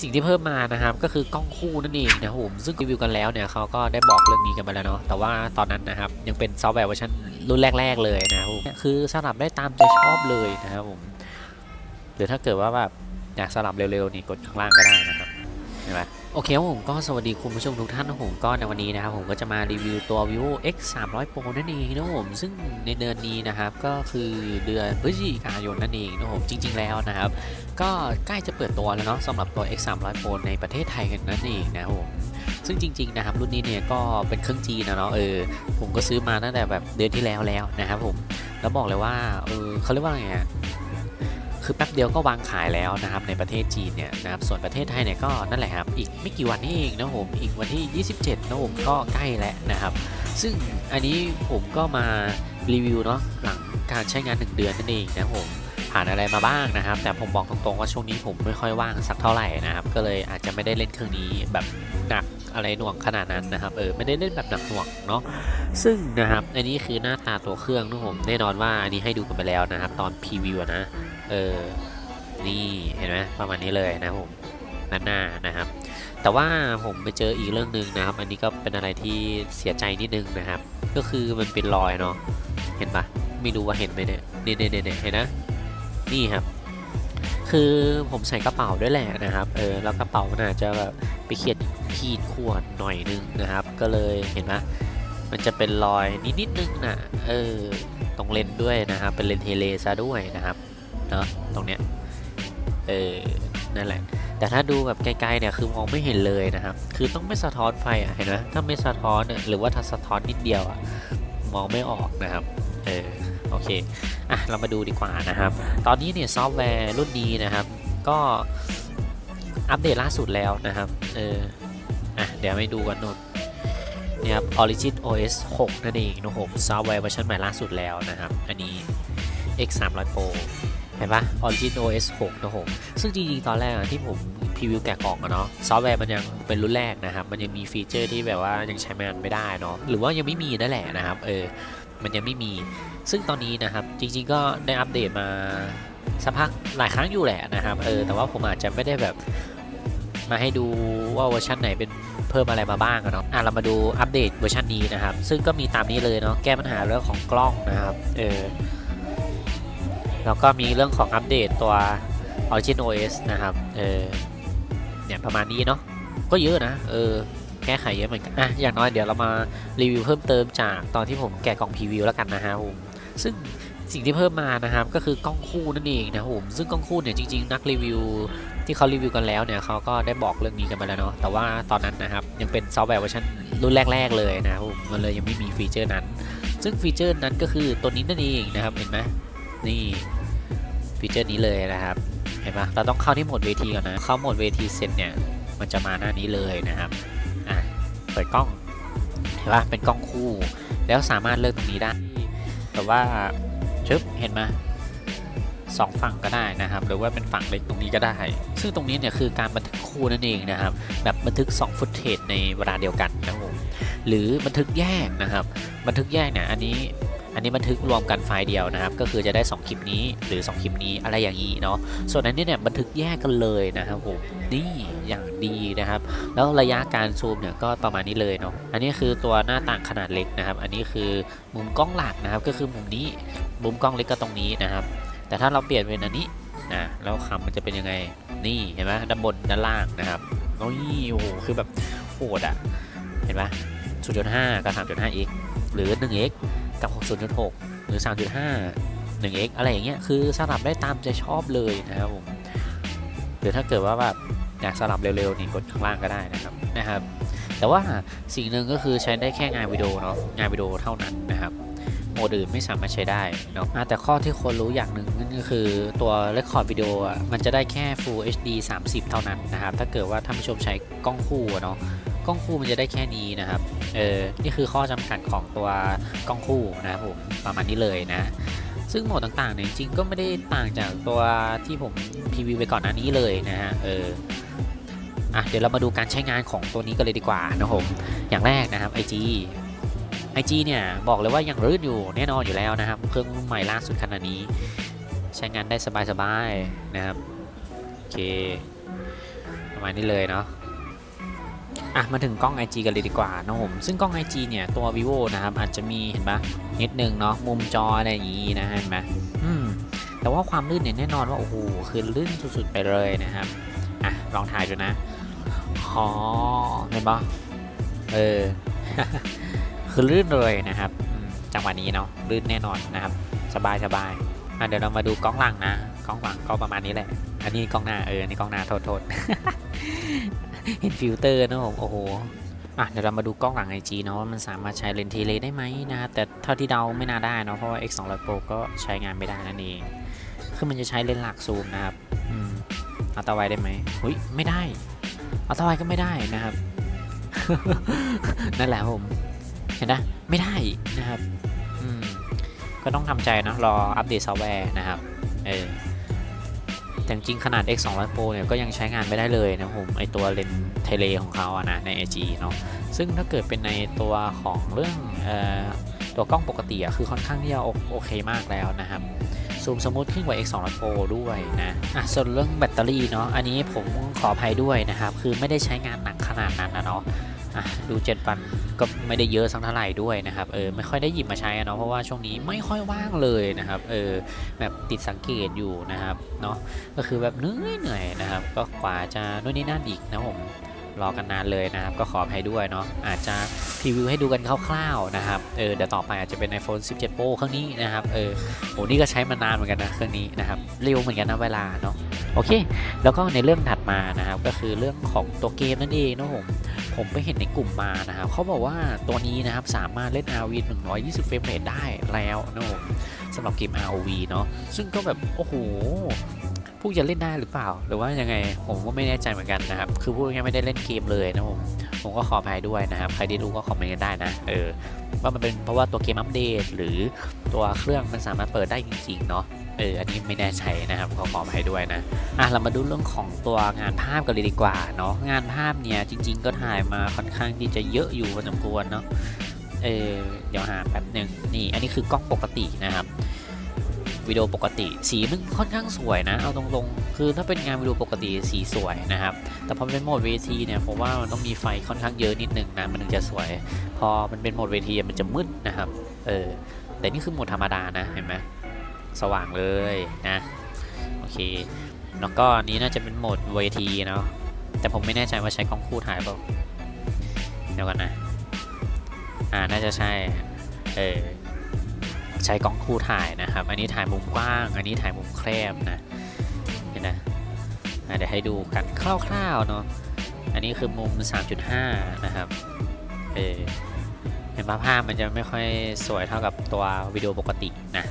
สิ่งที่เพิ่มมานะครับก็คือกล้องคู่นั่นเองนะครับผมซึ่งรีวิวกันแล้วเนี่ยเขาก็ได้บอกเรื่องนี้กันไปแล้วเนาะแต่ว่าตอนนั้นนะครับยังเป็นซอฟต์แวร์เวอร์ชันรุ่นแรก ๆ เลยนะครับผมคือสลับได้ตามใจชอบเลยนะครับผมหรือถ้าเกิดว่าแบบอยากสลับเร็วๆนี่กดข้างล่างก็ได้นะครับเห็นไหม โอเคผมก็สวัสดีคุณผู้ชมทุกท่านนะผมก็ในวันนี้นะครับผมก็จะมารีวิวตัว vivo x 3 0 0 pro นั่นเองนะผมซึ่งในเดือนนี้นะครับก็คือเดือนพฤศจิกายนนั่นเองนะผมจริง ๆ แล้วนะครับ ก็ใกล้จะเปิดตัวแล้วเนาะสำหรับตัว X 3 0 0 Pro ในประเทศไทยกันนั่นเองนะผมซึ่งจริง ๆ นะครับ รุ่นนี้เนี่ยก็เป็นเครื่องจีนนะเนาะเออผมก็ซื้อมาตั้งแต่แบบเดือนที่แล้วแล้วนะครับผมแล้วบอกเลยว่าเออเขาเรียกว่าไง คือแป๊บเดียวก็วางขายแล้วนะครับในประเทศจีนเนี่ยนะครับส่วนประเทศไทยเนี่ยก็นั่นแหละครับอีกไม่กี่วันนี้เองนะผมอีกวันที่ 27นะผมก็ใกล้แล้วนะครับ ซึ่งอันนี้ผมก็มารีวิวเนาะหลังการใช้งาน 1 เดือนนั่นเองนะผมผ่านอะไรมาบ้างนะครับ แต่ผมบอกตรงๆว่าช่วงนี้ผมไม่ค่อยว่างสักเท่าไหร่นะครับ ก็เลยอาจจะไม่ได้เล่นเครื่องนี้แบบหนักอะไรหน่วงขนาดนั้นนะครับเออไม่ได้เล่นแบบหนักหน่วงเนาะซึ่งนะครับอันนี้คือหน้าตาตัวเครื่องนะผมแน่นอนว่าอันนี้ให้ดูกันไปแล้วนะครับ ตอนพรีวิวนะ เออ นี่เห็นไหมประมาณนี้เลยนะผมด้านหน้านะครับ แต่ว่าผมไปเจออีกเรื่องหนึ่งนะครับ อันนี้ก็เป็นอะไรที่เสียใจนิดนึงนะครับ ก็คือมันเป็นรอยเนาะเห็นปะไม่รู้ว่าเห็นไหมเนี่ยเนี่ยเนี่ยเนี่ยเห็นนะนี่ครับ คือผมใส่กระเป๋าด้วยแหละนะครับ เออแล้วกระเป๋ามันอาจจะแบบไปเขียนขีดข่วนหน่อยนึงนะครับ ก็เลยเห็นไหมมันจะเป็นรอยนิดๆนึงนะเออตรงเลนด้วยนะครับ เป็นเลนเทเลซะด้วยนะครับ เนาะตรงเนี้ยเออนั่นแหละ แต่ถ้าดูแบบไกลๆเนี่ยคือมองไม่เห็นเลยนะครับ คือต้องไม่สะท้อนไฟอะเห็นไหมถ้าไม่สะท้อนเนี่ยหรือว่าถ้าสะท้อนนิดเดียวอะมองไม่ออกนะครับเออโอเคอะเรามาดูดีกว่านะครับ ตอนนี้เนี่ยซอฟต์แวร์รุ่นนี้นะครับ ก็อัปเดตล่าสุดแล้วนะครับเอออะเดี๋ยวไปดูกันนนนี่ครับ Origin OS 6 นั่นเองนะผมซอฟต์แวร์เวอร์ชันใหม่ล่าสุดแล้วนะครับ อันนี้ X 3 0 0 Pro ห็นปะ Origin OS 6นะผมซึ่งจริงๆ ตอนแรกอะที่ผมพรีวิวแกะกล่องอะเนาะซอฟต์แวร์มันยังเป็นรุ่นแรกนะครับ มันยังมีฟีเจอร์ที่แบบว่ายังใช้งานไม่ได้เนาะหรือว่ายังไม่มีนั่นแหละนะครับเออมันยังไม่มี ซึ่งตอนนี้นะครับจริงๆก็ได้อัปเดตมาสักพักหลายครั้งอยู่แหละนะครับเออแต่ว่าผมอาจจะไม่ได้แบบมาให้ดูว่าเวอร์ชันไหนเป็นเพิ่มอะไรมาบ้างอะเนาะอะเรามาดูอัปเดตเวอร์ชันนี้นะครับ ซึ่งก็มีตามนี้เลยเนาะแก้ปัญหาเรื่องของกล้องนะครับเออ แล้วก็มีเรื่องของอัปเดตตัว Origin OS นะครับ เออ เนี่ยประมาณนี้เนาะ ก็เยอะนะ เออ แก้ไขเยอะเหมือนกัน อะ อย่างน้อยเดี๋ยวเรามารีวิวเพิ่มเติมจากตอนที่ผมแกะกล่องพรีวิวแล้วกันนะฮะผม ซึ่งสิ่งที่เพิ่มมานะครับ ก็คือกล้องคู่นั่นเองนะผม ซึ่งกล้องคู่เนี่ยจริงๆ นักรีวิวที่เขารีวิวกันแล้วเนี่ยเขาก็ได้บอกเรื่องนี้กันไปแล้วเนาะ แต่ว่าตอนนั้นนะครับยังเป็นซอฟต์แวร์เวอร์ชันรุ่นแรก ๆ เลยนะครับมันเลยยังไม่มีฟีเจอร์นั้น ซึ่งฟีเจอร์นั้นก็คือตัวนี้นั่นเองนะครับ เห็นไหม นี่ฟีเจอร์นี้เลยนะครับเห็นปะเราต้องเข้าที่โหมดเวทีก่อนนะ เข้าโหมดเวทีเสร็จเนี่ยมันจะมาหน้านี้เลยนะครับอะเปิดกล้องเห็นปะเป็นกล้องคู่ แล้วสามารถเลือกตรงนี้ได้ แต่ว่าชึบเห็นไหมสองฝั่งก็ได้นะครับ หรือว่าเป็นฝั่งเล็กตรงนี้ก็ได้ ซึ่งตรงนี้เนี่ยคือการบันทึกคู่นั่นเองนะครับ แบบบันทึก2ฟุตเทจในเวลาเดียวกันนะครับผมหรือบันทึกแยกนะครับ บันทึกแยกเนี่ยอันนี้ อันนี้บันทึกรวมกันไฟล์เดียวนะครับ ก็คือจะได้ 2 คลิปนี้หรือ 2 คลิปนี้อะไรอย่างนี้เนาะ ส่วนอันนี้เนี่ยบันทึกแยกกันเลยนะครับผมนี่อย่างดีนะครับ แล้วระยะการซูมเนี่ยก็ประมาณนี้เลยเนาะ อันนี้คือตัวหน้าต่างขนาดเล็กนะครับ อันนี้คือมุมกล้องหลักนะครับ ก็คือมุมนี้ มุมกล้องเล็กก็ตรงนี้นะครับ แต่ถ้าเราเปลี่ยนเป็นอันนี้นะแล้วคำมันจะเป็นยังไง นี่เห็นไหมด้านบนด้านล่างนะครับโอ้ยโอ้โหคือแบบโหดอะเห็นไหม0.5กับ 3.5x หรือ 1x กับ6.6หรือ 3.5 1x อะไรอย่างเงี้ยคือสลับได้ตามใจชอบเลยนะครับผมหรือถ้าเกิดว่าแบบอยากสลับเร็วๆนี่กดข้างล่างก็ได้นะครับนะครับ แต่ว่าสิ่งหนึ่งก็คือใช้ได้แค่งานวิดีโอเนาะงานวิดีโอเท่านั้นนะครับโหมดอื่นไม่สามารถใช้ได้เนาะแต่ข้อที่ควรรู้อย่างหนึ่งนั่นก็คือตัว Record Video อะมันจะได้แค่ Full HD 30 เท่านั้นนะครับ ถ้าเกิดว่าท่านผู้ชมใช้กล้องคู่เนาะ กล้องคู่มันจะได้แค่นี้นะครับ เออ นี่คือข้อจำกัดของตัวกล้องคู่นะครับผมประมาณนี้เลยนะ ซึ่งโหมดต่างๆเนี่ยจริงๆก็ไม่ได้ต่างจากตัวที่ผมพรีวิวไปก่อนหน้านี้เลยนะฮะ เอออะเดี๋ยวเรามาดูการใช้งานของตัวนี้กันเลยดีกว่านะครับผมอย่างแรกนะครับ IG IG เนี่ยบอกเลยว่ายังรื่นอยู่แน่นอนอยู่แล้วนะครับ เครื่องรุ่นใหม่ล่าสุดขนาดนี้ ใช้งานได้สบายๆนะครับ โอเคโอประมาณนี้เลยเนาะ อะมาถึงกล้อง IG กันเลยดีกว่านะผมซึ่งกล้อง IG เนี่ยตัว vivo นะครับอาจจะมีเห็นปะนิดนึงเนาะมุมจออะไรอย่างงี้นะเห็นไหมอืมแต่ว่าความลื่นเนี่ยแน่นอนว่าโอ้โหคือลื่นสุดๆไปเลยนะครับอะลองถ่ายดูนะอ๋อเห็นปะเออคือลื่นเลยนะครับจังหวะนี้เนาะลื่นแน่นอนนะครับ สบายสบายอะเดี๋ยวเรามาดูกล้องหลังนะกล้องหลังก็ประมาณนี้แหละ อันนี้กล้องหน้าเอออันนี้กล้องหน้าโทษโทษ เห็นฟิลเตอร์นะผมโอ้โหอะเดี๋ยวเรามาดูกล้องหลัง IG เนาะว่ามันสามารถใช้เลนส์เทเลได้ไหมนะครับแต่เท่าที่เดาไม่น่าได้เนาะเพราะว่า X 2 0 0 Pro ก็ใช้งานไม่ได้นั่นเองคือมันจะใช้เลนส์หลักซูมนะครับอืมอัลตราไวได้ไหมหุยไม่ได้อัลตราไวก็ไม่ได้นะครับ นั่นแหละผมเห็นนะไม่ได้นะครับอืมก็ต้องทำใจเนาะรออัปเดตซอฟต์แวร์นะครับเออ แต่จริงขนาด X 2 0 0 Pro เนี่ยก็ยังใช้งานไม่ได้เลยนะผมไอตัวเลนส์เทเลของเขาอะนะใน AG เนาะซึ่งถ้าเกิดเป็นในตัวของเรื่องเออตัวกล้องปกติอะคือค่อนข้างที่จะโอโอเคมากแล้วนะครับซูมสมูทขึ้นกว่า X 2 0 0 Pro ด้วยนะอะส่วนเรื่องแบตเตอรี่เนาะอันนี้ผมขออภัยด้วยนะครับ คือไม่ได้ใช้งานหนักขนาดนั้นนะเนาะ อะดูเจ็ดปันก็ไม่ได้เยอะสักเท่าไหร่ด้วยนะครับเออไม่ค่อยได้หยิบมาใช้อะเนาะเพราะว่าช่วงนี้ไม่ค่อยว่างเลยนะครับเออแบบติดสังเกตอยู่นะครับเนาะก็คือแบบเหนื่อยเหนื่อยนะครับ ก็กว่าจะนู่นนี่นั่นอีกนะผม รอกันนานเลยนะครับ ก็ขออภัยด้วยเนาะอาจจะพรีวิวให้ดูกันคร่าวๆนะครับเออเดี๋ยวต่อไปอาจจะเป็น iPhone 17 Pro เครื่องนี้นะครับเออโหนี่ก็ใช้มานานเหมือนกันนะเครื่องนี้นะครับเร็วเหมือนกันนะเวลาเนาะโอเค แล้วก็ในเรื่องถัดมานะครับก็คือเรื่องของตัวเกมนั่นเองนะผมผมไปเห็นในกลุ่มมานะครับเขาบอกว่าตัวนี้นะครับสามารถเล่น RV 120เฟรมเรทได้แล้วนะผมสำหรับเกม ROV เนาะซึ่งก็แบบโอ้โห พวกจะเล่นได้หรือเปล่า หรือว่ายังไงผมก็ไม่แน่ใจเหมือนกันนะครับ คือพูดง่ายๆไม่ได้เล่นเกมเลยนะผมผมก็ขออภัยด้วยนะครับ ใครที่รู้ก็คอมเมนต์กันได้นะเออว่ามันเป็นเพราะว่าตัวเกมอัปเดต หรือตัวเครื่องมันสามารถเปิดได้จริงๆเนาะเอออันนี้ไม่แน่ใจนะครับขอขออภัยด้วยนะอะเรามาดูเรื่องของตัวงานภาพกันเลยดีกว่าเนาะงานภาพเนี่ยจริง ๆ ก็ถ่ายมาค่อนข้างที่จะเยอะอยู่พอสมควรเนาะเออเดี๋ยวหาแป๊บหนึ่งนี่อันนี้คือกล้องปกตินะครับ วิดีโอปกติ สีมันค่อนข้างสวยนะ เอาตรงๆคือถ้าเป็นงานวิดีโอปกติสีสวยนะครับ แต่พอเป็นโหมดเวทีเนี่ยผมว่ามันต้องมีไฟค่อนข้างเยอะนิดนึงนะ มันถึงจะสวย พอมันเป็นโหมดเวทีมันจะมืดนะครับ เออ แต่นี่คือโหมดธรรมดานะ เห็นไหมสว่างเลยนะ โอเค แล้วก็อันนี้น่าจะเป็นโหมดเวทีเนาะ แต่ผมไม่แน่ใจว่าใช้กล้องคู่ถ่ายเปล่า เดี๋ยวกันนะ อ่า น่าจะใช่ เออ ใช้กล้องคู่ถ่ายนะครับ อันนี้ถ่ายมุมกว้าง อันนี้ถ่ายมุมแคบนะเห็นนะเดี๋ยวให้ดูกันคร่าวๆเนาะ อันนี้คือมุม 3.5 นะครับ เออเห็นภาพภาพมันจะไม่ค่อยสวยเท่ากับตัววิดีโอปกตินะ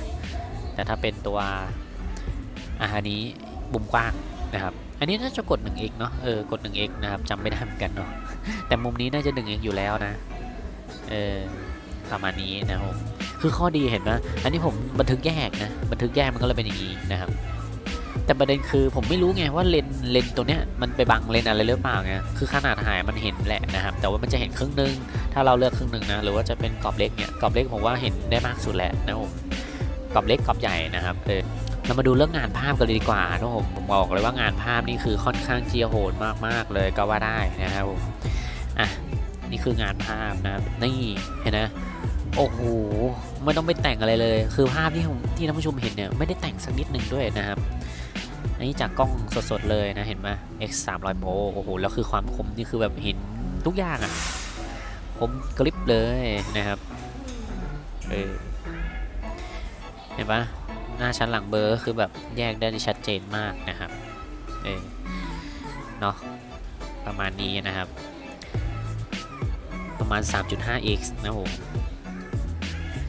แต่ถ้าเป็นตัวอันนี้มุมกว้างนะครับ อันนี้น่าจะกด 1x เนาะ เออ กด 1x นะครับจำไม่ได้เหมือนกันเนาะ แต่มุมนี้น่าจะ 1x อยู่แล้วนะ เออประมาณนี้นะครับ คือข้อดีเห็นไหมอันนี้ผมบันทึกแยกนะบันทึกแยกมันก็เลยเป็นอย่างนี้นะครับ แต่ประเด็นคือผมไม่รู้ไงว่าเลนเลนตัวเนี้ยมันไปบังเลนอะไรหรือเปล่าไงคือขนาดถ่ายมันเห็นแหละนะครับ แต่ว่ามันจะเห็นครึ่งหนึง ถ้าเราเลือกครึ่งหนึงนะหรือว่าจะเป็นกรอบเล็กเนี่ยกรอบเล็กผมว่าเห็นได้มากสุดแหละนะผมกรอบเล็กกรอบใหญ่นะครับเออเรามาดูเรื่องงานภาพกันเลยดีกว่านะผมผมบอกเลยว่างานภาพนี่คือค่อนข้างเจียโหดมากๆเลยก็ว่าได้นะครับผมอะนี่คืองานภาพนะนี่เห็นนะ โอ้โหไม่ต้องไปแต่งอะไรเลย คือภาพที่ผมที่ท่านผู้ชมเห็นเนี่ยไม่ได้แต่งสักนิดหนึ่งด้วยนะครับอันนี้จากกล้องสดๆเลยนะเห็นไหม X 3 0 0 Pro โอ้โหแล้วคือความคมนี่คือแบบเห็นทุกอย่างอะ่ะคมกริบเลยนะครับเออเห็นปะหน้าชั้นหลังเบอร์คือแบบแยกได้ชัดเจนมากนะครับเออเนาะประมาณนี้นะครับ ประมาณ 3.5x นะผม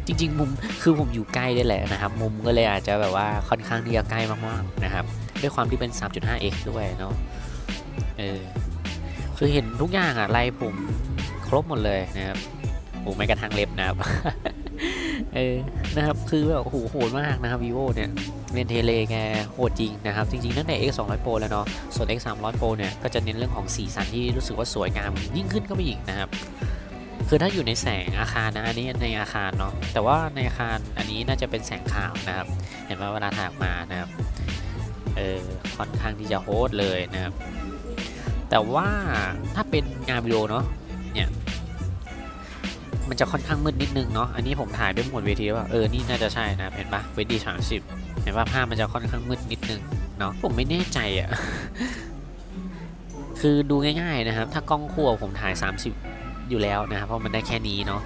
จริง ๆ มุมคือผมอยู่ใกล้ด้วยแหละนะครับ มุมก็เลยอาจจะแบบว่าค่อนข้างที่จะใกล้มากๆนะครับ ด้วยความที่เป็น 3.5x ด้วยเนาะเออคือเห็นทุกอย่างอะไรผมครบหมดเลยนะครับโอ้ไม่กระทั่งเล็บนะครับเออนะครับ คือแบบโหโหดมากนะครับ vivo เนี่ยเรียนเทเลแกโหดจริงนะครับ จริงๆตั้งแต่ x 2 0 0 pro แล้วเนาะ ส่วน x 3 0 0 pro เนี่ย ก็จะเน้นเรื่องของสีสันที่รู้สึกว่าสวยงามยิ่งขึ้นก็ไปอีกนะครับ คือถ้าอยู่ในแสงอาคารนะอันนี้ในอาคารเนาะแต่ว่าในอาคารอันนี้น่าจะเป็นแสงขาวนะครับ เห็นไหมเวลาถ่ายออกมานะครับเออค่อนข้างที่จะโฮสเลยนะครับ แต่ว่าถ้าเป็นงานวิดีโอเนาะเนี่ยมันจะค่อนข้างมืดนิดนึงเนาะอันนี้ผมถ่ายด้วยโหมดเวทีว่าเออนี่น่าจะใช่นะเห็นปะเวทีสามสิบเห็นว่าภาพมันจะค่อนข้างมืดนิดนึงเนาะผมไม่แน่ใจอะ่ะคือดูง่ายๆนะครับ ถ้ากล้องคู่อะผมถ่าย 30 อยู่แล้วนะครับเพราะมันได้แค่นี้เนาะ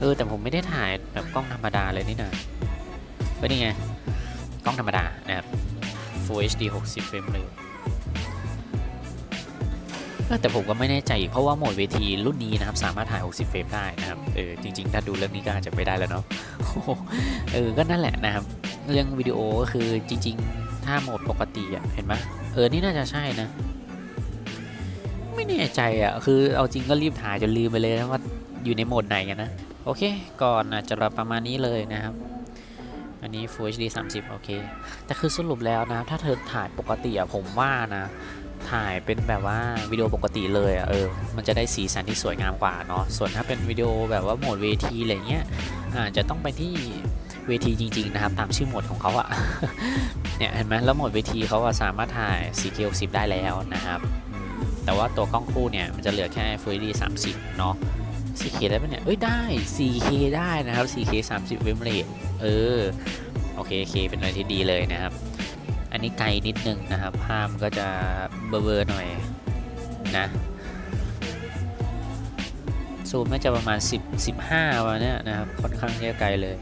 เออแต่ผมไม่ได้ถ่ายแบบกล้องธรรมดาเลยนี่นะเป็นยังไงกล้องธรรมดานะครับ Full HD 60เฟรมเลยเออแต่ผมก็ไม่แน่ใจเพราะว่าโหมดเวทีรุ่นนี้นะครับสามารถถ่าย 60 เฟรมได้นะครับเออจริง ๆ ถ้าดูเรื่องนี้ก็อาจจะไม่ได้แล้วเนาะเออก็นั่นแหละนะครับ เรื่องวิดีโอก็คือจริง ๆ ถ้าโหมดปกติอะเห็นไหมเออนี่น่าจะใช่นะ ไม่แน่ใจอะ คือเอาจริงก็รีบถ่ายจนลืมไปเลยนะว่าอยู่ในโหมดไหนกันนะ โอเค ก่อนอาจจะประมาณนี้เลยนะครับ อันนี้ Full HD 30 โอเค แต่คือสรุปแล้วนะถ้าเธอถ่ายปกติอะผมว่านะ ถ่ายเป็นแบบว่าวิดีโอปกติเลยอะเออ มันจะได้สีสันที่สวยงามกว่าเนาะ ส่วนถ้าเป็นวิดีโอแบบว่าโหมดเวทีอะไรเงี้ยอาจจะต้องไปที่เวทีจริง ๆ นะครับ ตามชื่อโหมดของเขาอะเนี่ยเห็นไหมแล้วโหมดเวทีเขาสามารถถ่าย 4K 60ได้แล้วนะครับ แต่ว่าตัวกล้องคู่เนี่ยมันจะเหลือแค่ Full HD 30 เนาะ 4K ได้ปะเนี่ย เอ้ยได้ 4K ได้นะครับ 4K 30เฟรมเรทเออ โอเคโอเคเป็นอะไรที่ดีเลยนะครับ อันนี้ไกลนิดนึงนะครับ ภาพก็จะเบลอๆหน่อยนะซูมน่าจะประมาณ 10 15วันเนี้ยนะครับ ค่อนข้างที่จะไกลเลย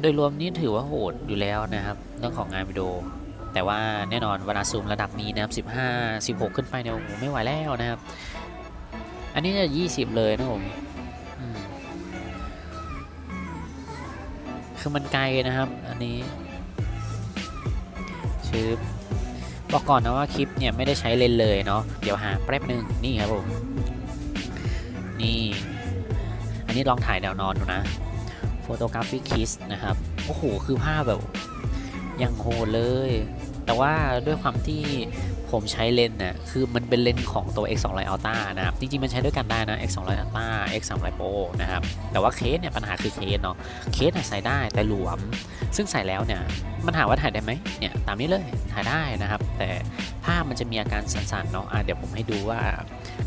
โดยรวมนี้ถือว่าโหดอยู่แล้วนะครับ เรื่องของงานวิดีโอ แต่ว่าแน่นอนเวลาซูมระดับนี้นะครับ15 16 ขึ้นไปเนี่ยโอ้โหไม่ไหวแล้วนะครับ อันนี้จะ20 เลยนะผมคือมันไกลนะครับ อันนี้ชื่อบอกก่อนนะว่าคลิปเนี่ยไม่ได้ใช้เลนเลยเนาะเดี๋ยวหาแป๊บหนึ่งนี่ครับผมนี่อันนี้ลองถ่ายแนวนอนดูนะ Photographic Kiss นะครับ โอ้โห คือภาพแบบยังโหดเลย แต่ว่าด้วยความที่ผมใช้เลนส์น่ะคือมันเป็นเลนส์ของตัว X 2 0 0 Ultra นะครับ จริงๆ มันใช้ด้วยกันได้นะ X 2 0 0 Ultra X 3 0 0 Pro นะครับ แต่ว่าเคสเนี่ยปัญหาคือเคสเนาะ เคสเนี่ยใส่ได้แต่หลวม ซึ่งใส่แล้วเนี่ยมันถามว่าถ่ายได้ไหมเนี่ยตามนี้เลยถ่ายได้นะครับ แต่ภาพมันจะมีอาการสั่นๆเนาะอะเดี๋ยวผมให้ดูว่า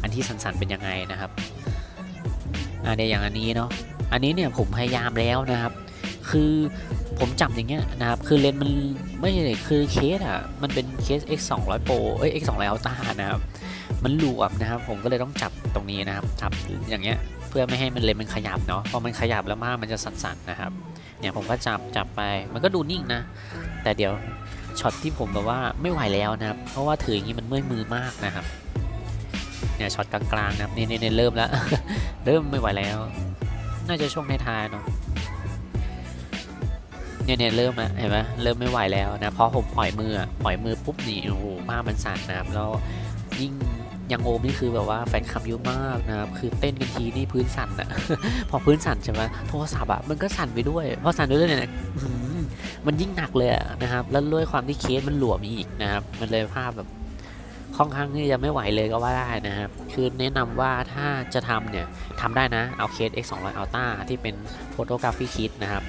อันที่สั่นๆเป็นยังไงนะครับอะเดี๋ยวอย่างอันนี้เนาะ อันนี้เนี่ยผมพยายามแล้วนะครับ คือ ผมจับอย่างเงี้ยนะครับ คือเลนส์มันไม่ใช่คือเคสอะ มันเป็นเคส X 2 0 0 Pro เอ้ย X 2 0 0 Ultra นะครับ มันหลวมนะครับ ผมก็เลยต้องจับตรงนี้นะครับ จับอย่างเงี้ย เพื่อไม่ให้มันเลนส์มันขยับเนาะ พอมันขยับแล้วมากมันจะสั่นๆนะครับ เนี่ยผมก็จับจับไป มันก็ดูนิ่งนะ แต่เดี๋ยวช็อตที่ผมแบบว่าไม่ไหวแล้วนะครับ เพราะว่าถืออย่างนี้มันเมื่อยมือมากนะครับ เนี่ยช็อตกลางๆนะครับเนี่ยเนี่เริ่มแล้ว เริ่มไม่ไหวแล้ว น่าจะช่วงท้ายๆเนาะ เนี่ยเนี่ยเริ่มแล้วเห็นไหมเริ่มไม่ไหวแล้วนะเพราะผมปล่อยมืออะปล่อยมือปุ๊บนี่โอ้โหภามันสั่นนะครับแล้วยิ่งยังโอมนี่คือแบบว่าแฟนคลับเยอะมากนะครับคือเต้นกันทีนี่พื้นสั่นอะพอพื้นสั่นใช่ไหมโทรศัพท์อะมันก็สั่นไปด้วยพอสั่นไปด้วยเนี่ยมันยิ่งหนักเลยนะครับแล้วด้วยความที่เคสมันหลวมอีกนะครับ มันเลยภาพแบบค่อนข้างที่จะไม่ไหวเลยก็ว่าได้นะครับ คือแนะนำว่าถ้าจะทำเนี่ยทำได้นะ เอาเคส X 2 0 0 Ultra ที่เป็น Photography Kit นะครับ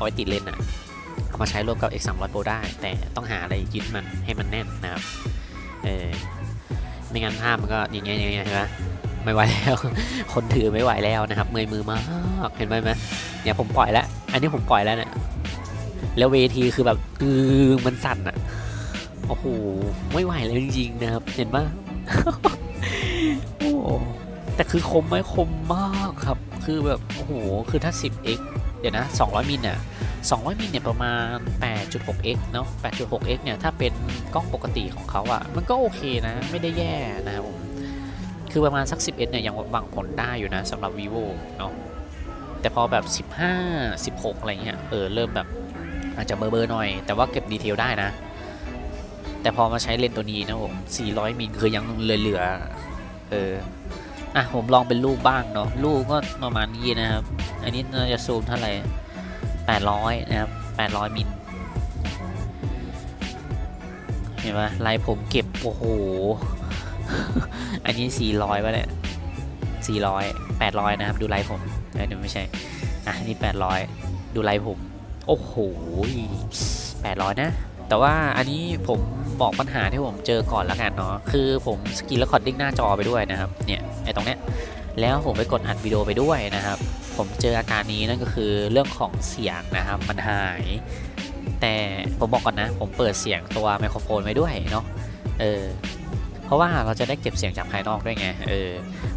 เอาไว้ติดเลนส์อะเอามาใช้ร่วมกับ X 3 0 0 Pro ได้ แต่ต้องหาอะไรยึดมันให้มันแน่นนะครับเออไม่งั้นภาพมันก็อย่างเงี้ยอย่างเงี้ยเห็นไหมไม่ไหวแล้ว คนถือไม่ไหวแล้วนะครับเมื่อยมือมากเห็นไหมไหมเนี่ยผมปล่อยแล้ว อันนี้ผมปล่อยแล้วเนี่ยแล้วเวทีคือแบบอือมันสั่นอะโอ้โหไม่ไหวเลยจริงๆนะครับ เห็นปะโอ้แต่คือคมไหมคมมากครับ คือแบบโอ้โหคือถ้า 10x เดี๋ยวนะ 200มิลเนี่ย200มิลเนี่ยประมาณ 8.6x เนาะ 8.6x เนี่ยถ้าเป็นกล้องปกติของเขาอะ่ะ มันก็โอเคนะ ไม่ได้แย่นะครับผม คือประมาณสัก 11เนี่ยยังหวังผลได้อยู่นะสำหรับ vivo เนาะ แต่พอแบบ 15 16 อะไรเงี้ย เออ เริ่มแบบอาจจะเบอร์ๆหน่อย แต่ว่าเก็บดีเทลได้นะ แต่พอมาใช้เลนส์ตัวนี้นะผม 400มิลคือยังเหลือๆ เออ อะผมลองเป็นรูปบ้างเนาะรูปก็ประมาณนี้นะครับ อันนี้น่าจะซูมเท่าไหร่800 นะครับ 800 มิลเห็นไหมลายผมเก็บ โอ้โห อันนี้ 400ป่ะเนี่ย400 800 นะครับ ดูลายผมเอ้ยเดี๋ยวไม่ใช่ อะนี่ 800 ดูลายผม โอ้โห 800 นะ แต่ว่าอันนี้ผม บอกปัญหาที่ผมเจอก่อนแล้วกันเนาะคือผมสกรีนแล้วคอร์ดิ้งหน้าจอไปด้วยนะครับเนี่ยไอ้ตรงเนี้ยแล้วผมไปกดอัดวิดีโอไปด้วยนะครับ ผมเจออาการนี้นั่นก็คือเรื่องของเสียงนะครับมันหาย แต่ผมบอกก่อนนะ ผมเปิดเสียงตัวไมโครโฟนไว้ด้วยเนาะเออ เพราะว่าเราจะได้เก็บเสียงจากภายนอกด้วยไง เออ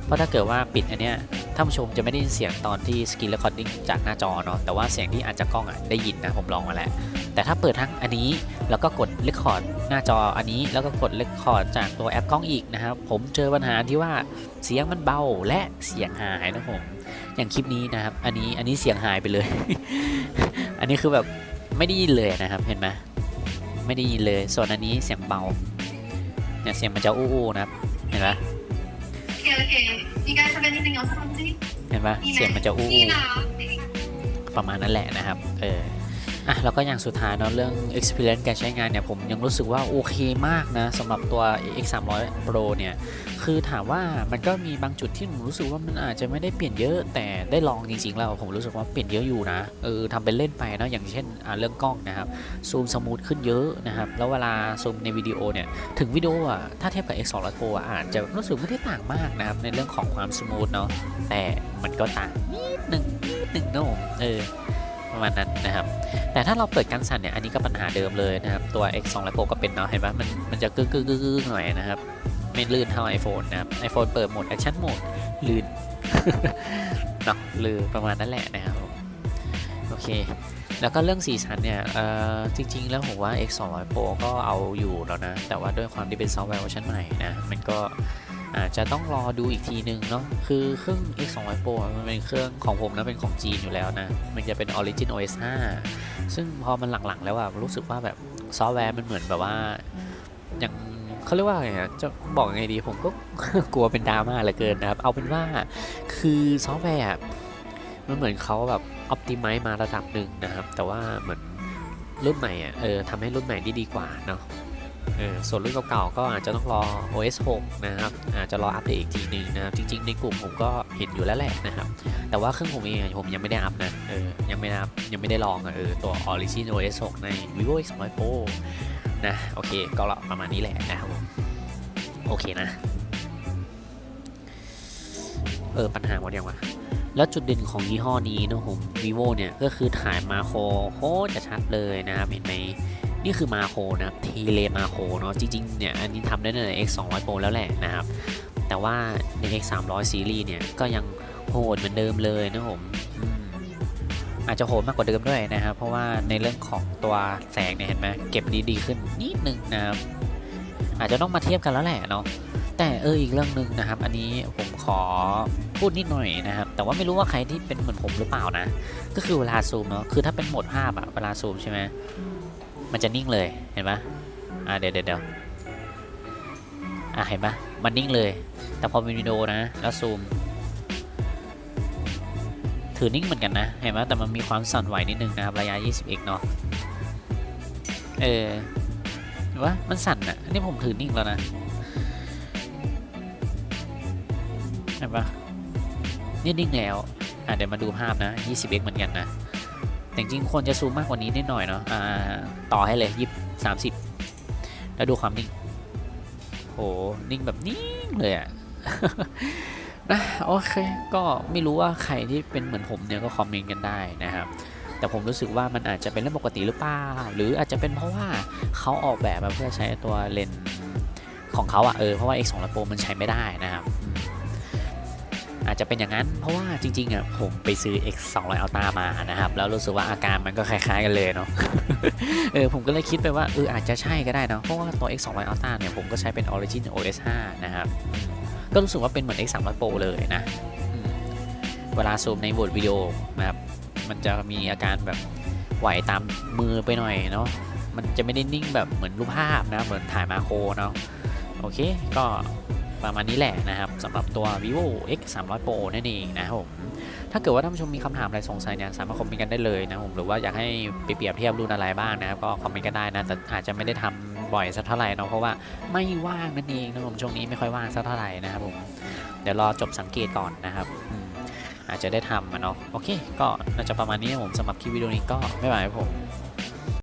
เพราะถ้าเกิดว่าปิดอันเนี้ยท่านผู้ชมจะไม่ได้ยินเสียงตอนที่สกรีนเรคคอร์ดิ้งจากหน้าจอเนาะ แต่ว่าเสียงที่อาจจะกล้องอะได้ยินนะผมลองมาแล้ว แต่ถ้าเปิดทั้งอันนี้แล้วก็กดเรคคอร์ดหน้าจออันนี้แล้วก็กดเรคคอร์ดจากตัวแอปกล้องอีกนะครับผมเจอปัญหาที่ว่าเสียงมันเบาและเสียงหายนะผมอย่างคลิปนี้นะครับ อันนี้อันนี้เสียงหายไปเลย อันนี้คือแบบไม่ได้ยินเลยนะครับเห็นไหมไม่ได้ยินเลย ส่วนอันนี้เสียงเบา เนี่ยเสียงมันจะอู้ๆนะครับเห็นไหม Okay, okay. You guys have anything else on today? เห็นไหมเสียงมันจะอู้ๆ Tina. ประมาณนั้นแหละนะครับ เออ อะแล้วก็อย่างสุดท้ายเนาะเรื่อง experience การใช้งานเนี่ยผมยังรู้สึกว่าโอเคมากนะสำหรับตัว X 3 0 0 Pro เนี่ยคือถามว่ามันก็มีบางจุดที่ผมรู้สึกว่ามันอาจจะไม่ได้เปลี่ยนเยอะแต่ได้ลองจริงๆแล้วผมรู้สึกว่าเปลี่ยนเยอะอยู่นะเออทำเป็นเล่นไปเนาะอย่างเช่นเรื่องกล้องนะครับซูมสมูทขึ้นเยอะนะครับแล้วเวลาซูมในวิดีโอเนี่ยถึงวิดีโออะถ้าเทียบกับ X 2 0 0 Pro อะอาจจะรู้สึกไม่ได้ต่างมากนะครับในเรื่องของความสมูทเนาะแต่มันก็ต่างนิดหนึ่งนิดหนึ่งนะผมเออ ประมาณนั้นนะครับ แต่ถ้าเราเปิดการสั่นเนี่ย อันนี้ก็ปัญหาเดิมเลยนะครับ ตัว X 2 0 0 Pro ก็เป็นเนาะ เห็นไหมมันมันจะกึกกึกกึกกึกหน่อยนะครับ ไม่ลื่นเท่า iPhone นะครับ iPhone เปิดโหมด Action Mode ลื่นเนาะลื่นประมาณนั้นแหละนะครับ โอเค แล้วก็เรื่องสีสันเนี่ยเอ่อจริง ๆ แล้วผมว่า X 2 0 0 Pro ก็เอาอยู่แล้วนะ แต่ว่าด้วยความที่เป็นซอฟต์แวร์เวอร์ชันใหม่นะ มันก็ อาจจะต้องรอดูอีกทีนึงเนาะคือเครื่อง X 2 0 0 Pro มันเป็นเครื่องของผมนะเป็นของจีนอยู่แล้วนะ มันจะเป็น Origin OS 5 ซึ่งพอมันหลังๆ แล้วอะรู้สึกว่าแบบซอฟต์แวร์มันเหมือนแบบว่าอย่างเขาเรียกว่าไงอะจะบอกยังไงดีผมก็กลัวเป็นดราม่าเหลือเกินนะครับ เอาเป็นว่าคือซอฟต์แวร์มันเหมือนเขาแบบออ t ติไม e มาระดับหนึ่งนะครับ แต่ว่าเหมือนรุ่นใหม่อะเออทำให้รุ่นใหม่ได้ดีกว่าเนาะ ส่วนรุ่นเก่าๆก็อาจจะต้องรอ OS 6 นะครับ อาจจะรออัปเดตอีกทีหนึงนะครับจริงๆ ในกลุ่มผมก็เห็นอยู่แล้วแหละนะครับ แต่ว่าเครื่องผมเองผมยังไม่ได้อัพนะเออยังไม่ได้อัพยังไม่ได้ลองเออตัว Origin OS 6 ใน vivo X 2 0 0 Pro นะโอเคก็ประมาณนี้แหละนะครับผมโอเคนะ เออ ปัญหาหมดยังวะแล้วจุดเด่นของยี่ห้อนี้นะผม vivo เนี่ย ก็คือถ่ายมาโคโคตรจะชัดเลยนะครับเห็นไหม นี่คือมาโคนะครับเทเลมาโคเนาะจริงๆเนี่ยอันนี้ทำได้ใน X 2 0 0 Pro แล้วแหละนะครับ แต่ว่าใน X 3 0 0ซีรีส์เนี่ยก็ยังโหดเหมือนเดิมเลยนะผมอืมอาจจะโหดมากกว่าเดิมด้วยนะครับเพราะว่าในเรื่องของตัวแสงเนี่ยเห็นไหมเก็บดีดีขึ้นนิดนึงนะครับอาจจะต้องมาเทียบกันแล้วแหละเนาะแต่เอออีกเรื่องหนึ่งนะครับ อันนี้ผมขอพูดนิดหน่อยนะครับ แต่ว่าไม่รู้ว่าใครที่เป็นเหมือนผมหรือเปล่านะ ก็คือเวลาซูมเนาะคือถ้าเป็นโหมดภาพอะเวลาซูมใช่ไหม มันจะนิ่งเลยเห็นปะอ่าเดี๋ยวเดี๋ยวเดียวอะเห็นปะมันนิ่งเลย แต่พอเป็นวิดีโอนะ แล้วซูม ถือนิ่งเหมือนกันนะ เห็นไหมแต่มันมีความสั่นไหวนิดนึงนะครับระยะ 20x เนาะเออเห็นว่ามันสั่นอะอันนี้ผมถือนิ่งแล้วนะเห็นปะนี่นิ่งแล้ว อะเดี๋ยวมาดูภาพนะ 20x เหมือนกันนะ แต่จริงๆควรจะซูมมากกว่านี้นิดหน่อยเนาะอ่าต่อให้เลยยิบสามสิบแล้วดูความนิ่งโหนิ่งแบบนิ่งเลยอะนะโอเคก็ไม่รู้ว่าใครที่เป็นเหมือนผมเนี่ยก็คอมเมนต์กันได้นะครับแต่ผมรู้สึกว่ามันอาจจะเป็นเรื่องปกติหรือเปล่าหรืออาจจะเป็นเพราะว่าเขาออกแบบมาเพื่อใช้ตัวเลนส์ของเขาอะเออเพราะว่า X 2 0 Pro มันใช้ไม่ได้นะครับ อาจจะเป็นอย่างนั้น เพราะว่าจริงๆอะผมไปซื้อ X 2 0 0 Ultra มานะครับ แล้วรู้สึกว่าอาการมันก็คล้ายๆกันเลยเนาะเออผมก็เลยคิดไปว่าเอออาจจะใช่ก็ได้เนาะเพราะว่าตัว X 2 0 0 Ultra เนี่ยผมก็ใช้เป็น Origin OS 5 นะครับ ก็รู้สึกว่าเป็นเหมือน X 3 0 0 Pro เลยนะเวลาซูมในบทวิดีโอนะครับมันจะมีอาการแบบไหวตามมือไปหน่อยเนาะมันจะไม่ได้นิ่งแบบเหมือนรูปภาพนะเหมือนถ่ายมาโครเนาะโอเคก็ ประมาณนี้แหละนะครับสำหรับตัว vivo x 3 0 0 pro นั่นเองนะครับผมถ้าเกิดว่าท่านผู้ชมมีคำถามอะไรสงสัยเนี่ยสามารถคอมเมนต์กันได้เลยนะผมหรือว่าอยากให้ไปเปรียบเทียบรุ่นอะไรบ้างนะครับก็คอมเมนต์กันได้นะแต่อาจจะไม่ได้ทำบ่อยสักเท่าไหร่เนาะเพราะว่าไม่ว่างนั่นเองนะผมช่วงนี้ไม่ค่อยว่างสักเท่าไหร่นะครับผมเดี๋ยวรอจบสังเกตก่อนนะครับอาจจะได้ทำอะเนาะโอเค ก็น่าจะประมาณนี้นะผมสำหรับคลิปวิดีโอนี้ก็ไม่ไหวผม